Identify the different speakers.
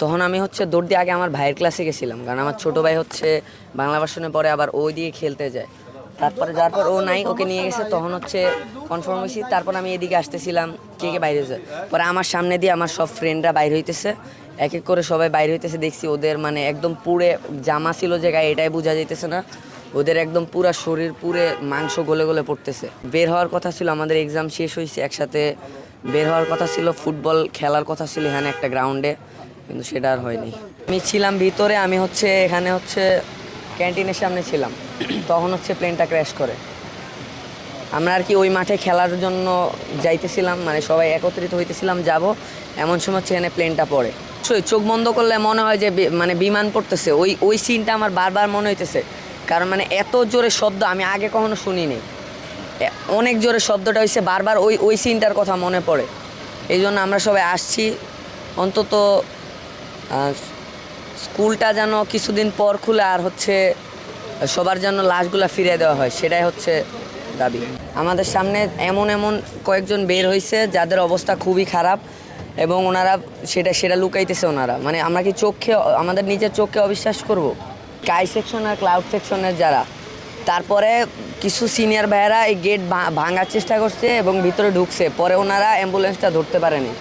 Speaker 1: তখন আমি হচ্ছে দৌড় দিয়ে আগে আমার ভাইয়ের ক্লাসে গেছিলাম, কারণ আমার ছোট ভাই হচ্ছে বাংলা ভার্সনে পরে আবার ওই দিয়ে খেলতে যায়। তারপরে যাওয়ার পর ও নাই, ওকে নিয়ে গেছে, তখন হচ্ছে কনফার্ম হয়েছি, তারপর আমি এদিকে আসতেছিলাম, কে কে বাইরে হয়েছে পরে আমার সামনে দিয়ে আমার সব ফ্রেন্ডরা বাইরে হইতেছে, এক এক করে সবাই বাইরে হইতেছে, দেখছি ওদের মানে একদম পুরে জামা ছিল যে গায়ে, এটাই বোঝা যাইতেছে না। ওদের একদম পুরো শরীর পুরে মাংস গলে গলে পড়তেছে। বের হওয়ার কথা ছিল, আমাদের এক্সাম শেষ হয়েছে একসাথে বের হওয়ার কথা ছিল ফুটবল খেলার কথা ছিল এখানে একটা গ্রাউন্ডে কিন্তু সেটা আর হয়নি। আমি ছিলাম ভিতরে, আমি হচ্ছে এখানে হচ্ছে ক্যান্টিনের সামনে ছিলাম। তখন হচ্ছে প্লেনটা ক্র্যাশ করে। আমরা আর কি ওই মাঠে খেলার জন্য যাইতেছিলাম মানে সবাই একত্রিত হইতেছিলাম, যাব। এমন সময় হচ্ছে এখানে প্লেনটা পড়ে। চোখ বন্ধ করলে মনে হয় যে মানে বিমান পড়তেছে। ওই ওই সিনটা আমার বারবার মনে হইতেছে। কারণ মানে এত জোরে শব্দ আমি আগে কখনো শুনিনি। অনেক জোরে শব্দটা হয়েছে বারবার ওই ওই সিনটার কথা মনে পড়ে। এই জন্য আমরা সবাই আসছি। অন্তত স্কুলটা যেন কিছুদিন পর খুলে আর হচ্ছে সবার জন্য লাশগুলা ফিরিয়ে দেওয়া হয়, সেটাই হচ্ছে দাবি। আমাদের সামনে এমন এমন কয়েকজন বের হয়েছে যাদের অবস্থা খুবই খারাপ এবং ওনারা সেটা সেটা লুকাইতেছে ওনারা। মানে আমরা কি চোখে, আমাদের নিজের চোখকে অবিশ্বাস করব? কাই সেকশন আর ক্লাউড সেকশনের যারা, তারপরে কিছু সিনিয়র ভাইয়েরা এই গেট ভাঙার চেষ্টা করছে এবং ভিতরে ঢুকছে। পরে ওনারা অ্যাম্বুলেন্সটা ধরতে পারেনি।